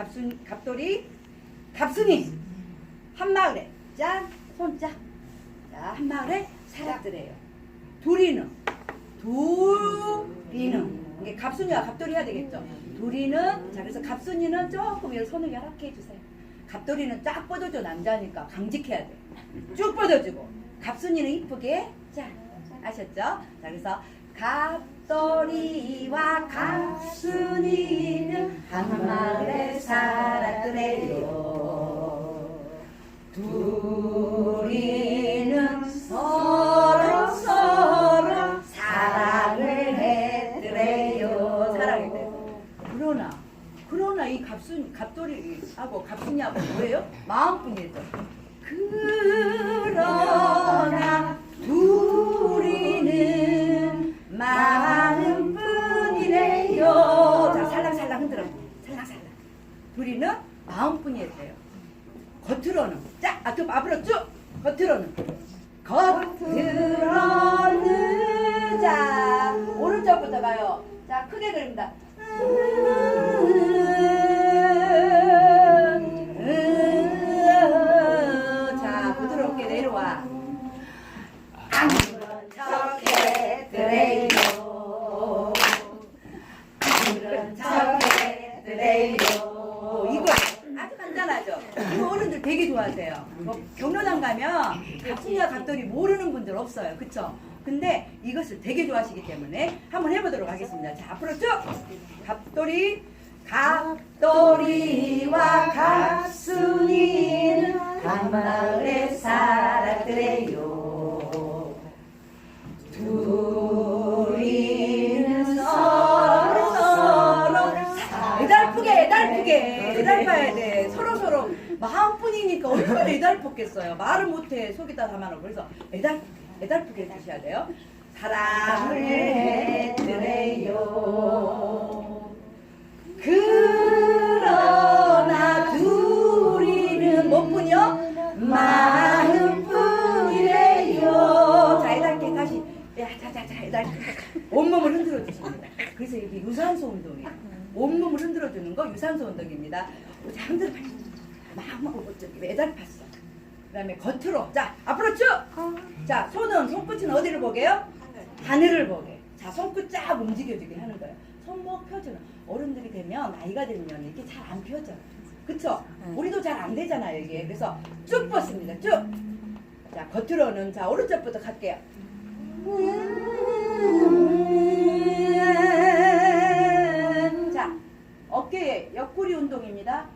갑순 갑돌이? 갑순이. 한 마을에. 짠. 손자. 자 한 마을에 살았더래요. 둘이는. 둘이는. 이게 갑순이와 갑돌이 해야 되겠죠. 둘이는. 자 그래서 갑순이는 조금 손을 열악게 해주세요. 갑돌이는 쫙 뻗어줘 남자니까. 강직해야 돼. 쭉 뻗어주고. 갑순이는 이쁘게. 자 아셨죠? 자 그래서 갑돌이와 갑순이는 한 마을에 살았더래요. 둘이는 서로 서로 사랑을 했더래요. 사랑했대요. 그러나 그러나 이 갑순 갑돌이하고 갑순이하고 뭐예요? 마음뿐이죠. 마음뿐이었대요. 겉으로는 자 앞으로 앞으로 쭉 겉으로는 겉으로는 자 오른쪽부터 가요. 자 크게 그립니다. 자 부드럽게 내려와. 척해드래요. 아무런 척해드래요. 이거 아주 이거 어른들 되게 좋아하세요. 뭐 경로당 가면 갑순이와 갑돌이 모르는 분들 없어요. 그쵸? 근데 이것을 되게 좋아하시기 때문에 한번 해보도록 하겠습니다. 자, 앞으로 쭉! 갑돌이, 갑돌이와 갑순이는 한 마을에 살 마음뿐이니까 얼마나 애달팠겠어요. 말을 못해 속에다 담아놓고. 그래서 애달 애달프게 해주셔야 돼요. 사랑을 했더래요. 그러나 둘이는 뭐뿐이요? 마음뿐이래요. 자 애달게 다시. 야자자자 애달게. 온몸을 흔들어 주십니다. 그래서 이게 유산소 운동이에요. 온몸을 흔들어 주는 거 유산소 운동입니다. 자 흔들어 봐 마음하고 저기 애달팠어. 그 다음에 겉으로. 자 앞으로 쭉 자 손은 손끝은 어디를 보게요? 하늘을 보게. 자 손끝 쫙 움직여주게 하는 거예요. 손목 펴주는 어른들이 되면 나이가 들면 이렇게 잘 안 펴져요. 그쵸? 우리도 잘 안 되잖아요 이게. 그래서 쭉 뻗습니다 쭉 자 겉으로는 자 오른쪽부터 갈게요. 자, 어깨 옆구리 운동입니다.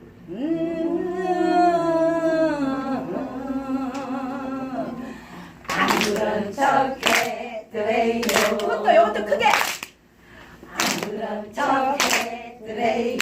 아무런 척해드래요. 이것도 이것도 크게. 아무런 척해드래요.